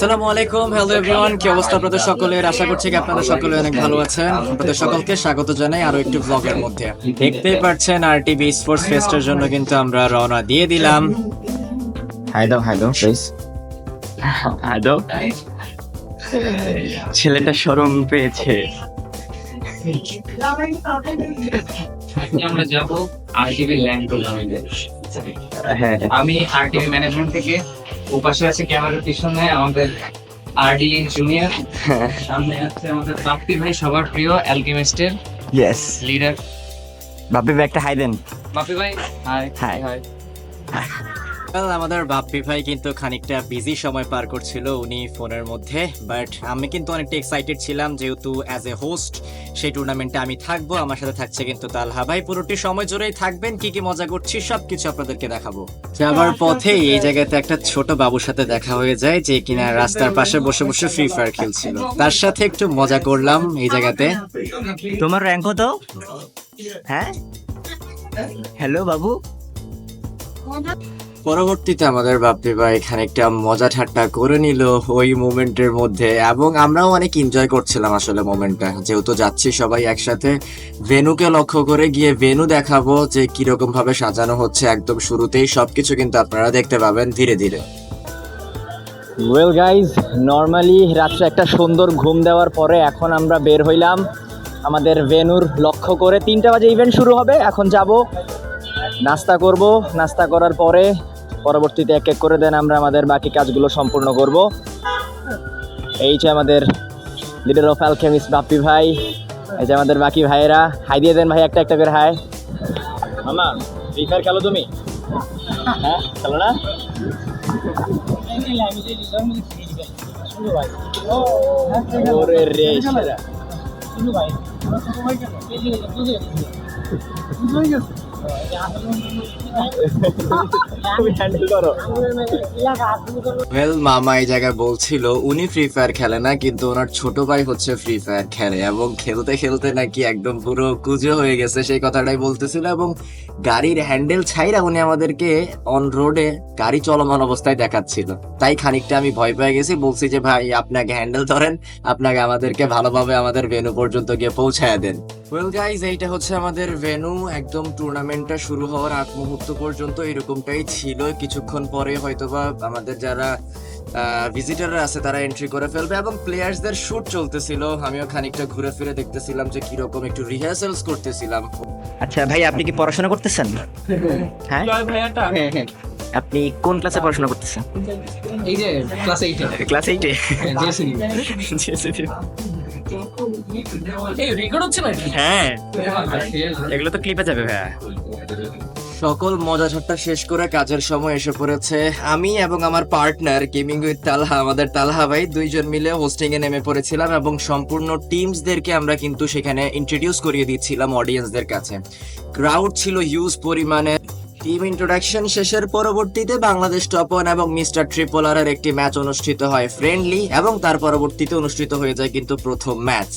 আসসালামু আলাইকুম। Hello everyone কি অবস্থা আপনাদের সকলের? আশা করছি কি আপনারা সকলে অনেক ভালো আছেন। আপনাদের সকলকে স্বাগত জানাই আরও একটু ব্লগের মধ্যে। দেখতেই পাচ্ছেন আরটিভি স্পোর্টস ফেস্টের জন্য কিন্তু আমরা রওনা দিয়ে দিলাম। হাই দাও হাই দাও প্লিজ আদো ছেলেটা শরম পেয়েছে। আমরা যাব আরটিভি ল্যান্ড টুর্নামেন্টে হ্যাঁ। আমি আরটিভি ম্যানেজমেন্ট থেকে ওপাশে আছে ক্যামেরার পিছনে আমাদের আরডি জুনিয়র সামনে আছে আমাদের বাপ্পি ভাই সবার প্রিয় অ্যালকেমিস্টের ইয়েস লিডার বাপ্পি ভাই একটা হাই দেন। বাপ্পি ভাই হাই হাই হাই Well, আমাদের বাপ্পি ভাই কিন্তু খানিকটা বিজি সময় পার করছিল উনি ফোনের মধ্যে বাট আমি কিন্তু অনেকটা এক্সাইটেড ছিলাম যেহেতু অ্যাজ এ হোস্ট সেই টুর্নামেন্টে আমি থাকব আমার সাথে থাকছে কিন্তু তালহা ভাই। পুরোটি সময় জুড়েই থাকবেন কি কি মজা করছি সবকিছু আপনাদেরকে দেখাবো। যাবার পথে এই জায়গাতে একটা ছোট বাবুর সাথে দেখা হয়ে যায় যে কিনা রাস্তার পাশে বসে বসে ফ্রি ফায়ার খেলছিল। তার সাথে একটু মজা করলাম এই জায়গাতে। তোমার র্যাঙ্ক কত? হ্যাঁ? হ্যালো বাবু? পরবর্তীতে আমাদের বাপ্পি ভাই এখানে একটা মজা ঠাট্টা করে নিল ওই মোমেন্টের মধ্যে, এবং আমরাও অনেক এনজয় করছিলাম আসলে মোমেন্টটা। যেহেতু যাচ্ছি সবাই একসাথে, ভেনুকে লক্ষ্য করে গিয়ে ভেনু দেখাবো যে কীরকম ভাবে সাজানো হচ্ছে একদম শুরুতেই। সবকিছু কিন্তু আপনারা দেখতে পাবেন ধীরে ধীরে। ওয়েল গাইজ নর্মালি রাত্রে একটা সুন্দর ঘুম দেওয়ার পরে এখন আমরা বের হইলাম। আমাদের ভেনুর লক্ষ্য করে তিনটা বাজে ইভেন্ট শুরু হবে। এখন যাব, নাস্তা করব। নাস্তা করার পরে পরবর্তীতে এক এক করে দেন আমরা আমাদের বাকি কাজগুলো সম্পূর্ণ করব। এই যে আমাদের লিডার অফ অ্যালকেমিস বাপ্পি ভাই এই যে আমাদের বাকি ভাইয়েরা। হাই দিয়ে দেন ভাই একটা একটা করে হাই। মামা ফ্রি ফায়ার খেলো তুমি? হ্যাঁ খেলো না? ওরে রে করো ওয়েল মামা এই জায়গায় বলছিল, উনি ফ্রি ফায়ার খেলে না, কিন্তু ওনার ছোট ভাই হচ্ছে ফ্রি ফায়ার খেলে এবং খেলতে খেলতে নাকি একদম পুরো কুজো হয়ে গেছে। সেই কথাটাই বলতেছিল এবং গাড়ির হ্যান্ডেল ছাইরা উনি আমাদেরকে অন রোডে গাড়ি চলমান অবস্থায় দেখাচ্ছিল। তাই খানিকটা আমি ভয় পেয়ে গেছি, বলছি যে, ভাই, আপনাকে হ্যান্ডেল ধরেন, আপনাকে আমাদেরকে ভালোভাবে আমাদের ভেনু পর্যন্ত গিয়ে পৌঁছায় দেন। ওয়েল গাইজ এইটা হচ্ছে আমাদের ভেনু একদম টুর্নামেন্টটা শুরু হওয়ার আগ মুহূর্ত পর্যন্ত এরকমটাই ছিল। কিছুক্ষণ পরে হয়তোবা আমাদের যারা ভিজিটাররা আছে তারা এন্ট্রি করে ফেলবে এবং প্লেয়ার্সদের শুট চলতেছিল। আমিও খানিকটা ঘুরে ফিরে দেখতেছিলাম যে কীরকম একটু রিহার্সালস করতেছিলাম। আচ্ছা ভাই আপনি কি পড়াশোনা করতেছেন? হ্যাঁ। ভাইয়াটা আপনি কোন ক্লাসে পড়াশোনা করতেছেন? এই যে ক্লাস এইটে ক্লাস এইটে এই রেকর্ড হচ্ছে নাকি হ্যাঁ। এগুলো তো ক্লিপে যাবে ভাইয়া। সকল মজা ঠাট্টা শেষ করে কাজের সময় এসে পড়েছে আমি এবং আমার পার্টনার গেমিং উইথ তালহা আমাদের তালহা ভাই দুইজন মিলে হোস্টিং এ নেমে পড়েছিলাম এবং সম্পূর্ণ টিমসদেরকে আমরা কিন্তু সেখানে ইন্ট্রোডিউস করিয়ে দিচ্ছিলাম অডিয়েন্সদের কাছে। ক্রাউড ছিল হিউজ পরিমাণে। টিম ইন্ট্রোডাকশন শেষের পরবর্তীতে বাংলাদেশ টপ ওয়ান এবং মিস্টার ট্রিপোলারের একটি ম্যাচ অনুষ্ঠিত হয় ফ্রেন্ডলি এবং তার পরবর্তীতে অনুষ্ঠিত হয়ে যায় কিন্তু প্রথম ম্যাচ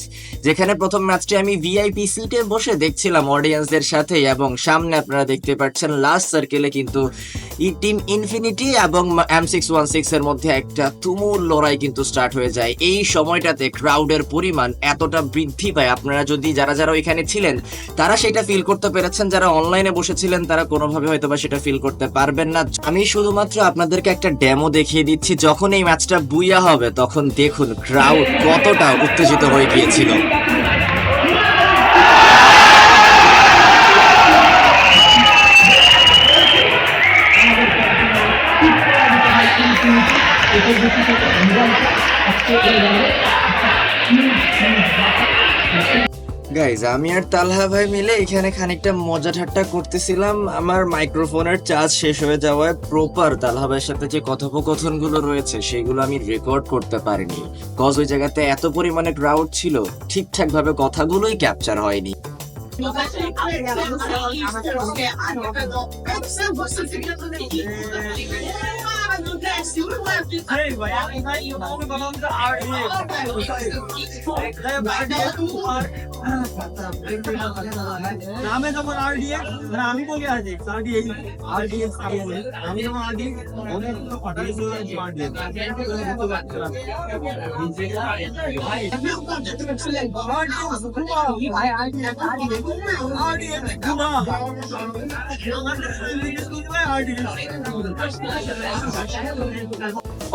যেখানে প্রথম ম্যাচটি আমি ভিআইপি সিটে বসে দেখছিলাম অডিয়েন্সদের সাথে এবং সামনে আপনারা দেখতে পাচ্ছেন লাস্ট সার্কেলে কিন্তু ই টিম ইনফিনিটি এবং এম সিক্স ওয়ান সিক্স এর মধ্যে একটা তুমুল লড়াই কিন্তু স্টার্ট হয়ে যায়। এই সময়টাতে ক্রাউডের পরিমাণ এতটা বৃদ্ধি পায়। আপনারা যদি যারা যারা ওইখানে ছিলেন, তারা সেটা ফিল করতে পেরেছেন। যারা অনলাইনে বসেছিলেন, তারা কোনোভাবে হয়তো বা সেটা ফিল করতে পারবেন না। আমি শুধুমাত্র আপনাদেরকে একটা ডেমো দেখিয়ে দিচ্ছি, যখন এই ম্যাচটা বুইয়া হবে, তখন দেখুন ক্রাউড কতটা উত্তেজিত হয়ে গিয়েছিল। গাইজ আমি আর তালহা ভাই মিলে এখানে খানিকটা মজা ঠাট্টা করতেছিলাম। আমার মাইক্রোফোনের চার্জ শেষ হয়ে যাওয়ায় প্রপার তালহা ভাইয়ের সাথে যে কথোপকথনগুলো রয়েছে, সেগুলো আমি রেকর্ড করতে পারিনি। কজ ওই জায়গাতে এত পরিমাণে ক্রাউড ছিল ঠিকঠাক ভাবে কথাগুলোই ক্যাপচার হয়নি। নামে যখন আরডিএক্স মানে আমি বলি আরডিএক্স আরডিএক্স আরডিএক্স আমি যখন আরডিএক্স অনেক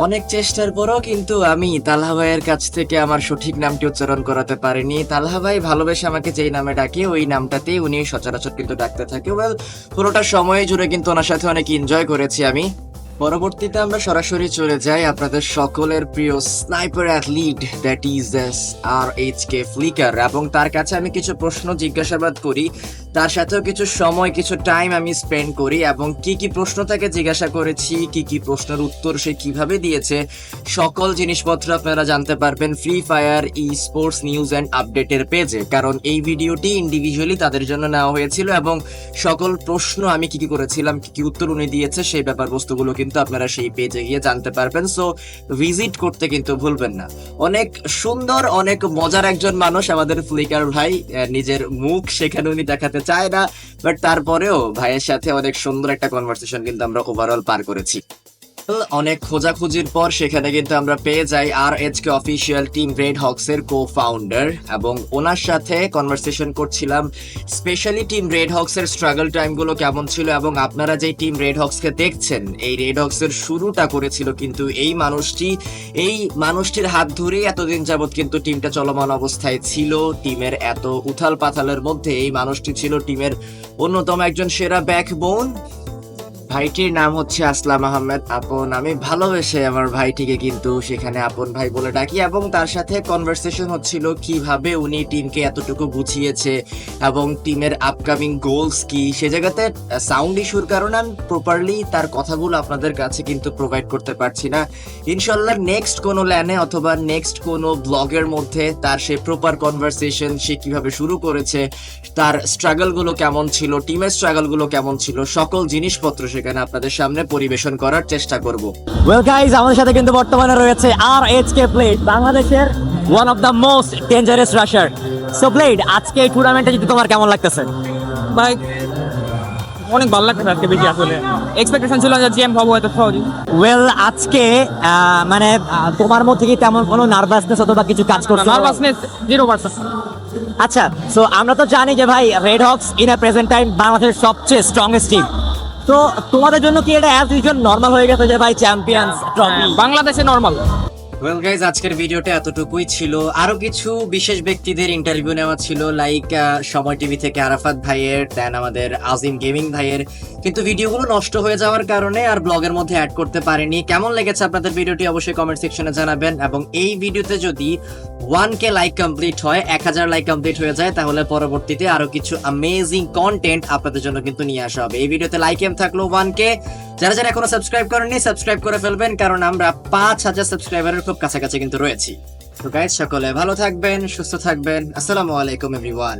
অনেক চেষ্টার পরও কিন্তু আমি তালহা ভাইয়ের কাছ থেকে আমার সঠিক নামটি উচ্চারণ করাতে পারিনি। তালহা ভাই ভালোবেসে আমাকে যেই নামে ডাকে, ওই নামটাতেই উনি সচরাচর কিন্তু ডাকতে থাকে। ওয়েল পুরোটা সময় জুড়ে কিন্তু ওনার সাথে অনেক এনজয় করেছি আমি। পরবর্তীতে আমরা সরাসরি চলে যাই আপনাদের সকলের প্রিয় sniper athlete that is R H K flicker এবং তার কাছে আমি কিছু প্রশ্ন জিজ্ঞাসাবাদ করি। তার সাথেও কিছু সময়, কিছু টাইম আমি স্পেন্ড করি এবং কি কি প্রশ্ন তাকে জিজ্ঞাসা করেছি, কি কি প্রশ্নের উত্তর সে কীভাবে দিয়েছে, সকল জিনিসপত্র আপনারা জানতে পারবেন Free Fire esports news and আপডেটের পেজে কারণ এই ভিডিওটি ইন্ডিভিজুয়ালি তাদের জন্য নেওয়া হয়েছিল এবং সকল প্রশ্ন আমি কি কি করেছিলাম, কি কি উত্তর উনি দিয়েছে, সেই ব্যাপার বস্তুগুলো কিন্তু আপনারা সেই পেজে গিয়ে জানতে পারবেন। সো ভিজিট করতে কিন্তু ভুলবেন না। অনেক সুন্দর, অনেক মজার একজন মানুষ আমাদের ফ্লিকার ভাই নিজের মুখ সেখানে উনি দেখাতে চায় না বাট তারপরেও ভাইয়ের সাথে অনেক সুন্দর একটা কনভারসেশন কিন্তু আমরা ওভারঅল পার করেছি। অনেক খোঁজাখুঁজির পর সেখানে কিন্তু আমরা পেয়ে যাই R H K official team red hawks এর কো ফাউন্ডার এবং ওনার সাথে কনভারসেশন করছিলাম স্পেশালি টিম রেড হক্স এর স্ট্রাগল টাইমগুলো কেমন ছিল এবং আপনারা যে টিম রেড হক্স কে দেখছেন, এই রেড হক্স এর শুরুটা করেছিল কিন্তু এই মানুষটি, এই মানুষটির হাত ধরেই এতদিন যাবত কিন্তু টিমটা চলমান অবস্থায় ছিল। টিমের এত উথাল পাথালের মধ্যে এই মানুষটি ছিল টিমের অন্যতম একজন সেরা ব্যাকবোন ভাইটির নাম হচ্ছে আসলাম আহমেদ। আপন, আমি ভালোবেসে আমার ভাইটিকে কিন্তু সেখানে আপন ভাই বলে ডাকি এবং তার সাথে কনভারসেশন হচ্ছিল কীভাবে উনি টিমকে এতটুকু বুঝিয়েছে এবং টিমের আপকামিং গোলস কি। সে জায়গাতে সাউন্ড ইস্যুর কারণে আমি প্রপারলি তার কথাগুলো আপনাদের কাছে কিন্তু প্রোভাইড করতে পারছি না। ইনশাল্লাহ নেক্সট কোনো ল্যানে অথবা নেক্সট কোনো ব্লগের মধ্যে তার সে প্রপার কনভারসেশন সে কীভাবে শুরু করেছে, তার স্ট্রাগলগুলো কেমন ছিল টিমের স্ট্রাগলগুলো কেমন ছিল, সকল জিনিসপত্র সেখানে আপনাদের সামনে পরিবেশন করার চেষ্টা করব। ওয়েল গাইজ আমাদের সাথে কিন্তু বর্তমানে রয়েছে আর এইচ কে প্লেট বাংলাদেশের one of the most dangerous rusher so Plate আজকে এই টুর্নামেন্টে যদি তোমার কেমন লাগতেছে? ভাই অনেক ভালো লাগছে আজকে বেশি আসলে। এক্সপেকটেশন ছিল যে জিএম হব এত সহজে ওয়েল আজকে আহ, মানে তোমার মধ্যে কি তেমন কোনো নার্ভাসনেস অথবা কিছু কাজ করছ? নার্ভাসনেস জিরো পার্সেন্ট আচ্ছা সো আমরা তো জানি যে ভাই Red Hawks in a present time বাংলাদেশের সবচেয়ে স্ট্রংগেস্ট টিম তো তোমাদের জন্য কি এটা অ্যাজ ইউজুয়াল নর্মাল হয়ে গেছে যে ভাই চ্যাম্পিয়ন্স ট্রফি বাংলাদেশে নর্মাল ওয়েল গাইজ আজকের ভিডিওটা এতটুকুই ছিল। আরও কিছু বিশেষ ব্যক্তিদের ইন্টারভিউ নেওয়া ছিল লাইক সময় টিভি থেকে আরাফাত ভাইয়ের দেন আমাদের আজিম গেমিং ভাইয়ের। কিন্তু ভিডিওগুলো নষ্ট হয়ে যাওয়ার কারণে আর ব্লগের মধ্যে অ্যাড করতে পারিনি। কেমন লেগেছে আপনাদের ভিডিওটি অবশ্যই কমেন্ট সেকশনে জানাবেন। এবং এই ভিডিওতে যদি ওয়ান কে লাইক কমপ্লিট হয়, এক হাজার লাইক কমপ্লিট হয়ে যায়, তাহলে পরবর্তীতে আরও কিছু অ্যামেজিং কন্টেন্ট আপনাদের জন্য কিন্তু নিয়ে আসা হবে। এই ভিডিওতে লাইক এম থাকল ওয়ান কে যারা যারা এখনও সাবস্ক্রাইব করেননি সাবস্ক্রাইব করে ফেলবেন, কারণ আমরা পাঁচ হাজার সাবস্ক্রাইবারের খুব কাছাকাছি কিন্তু রয়েছি। তো গাইজ সকলে ভালো থাকবেন সুস্থ থাকবেন। আসসালামু আলাইকুম এভরিওয়ান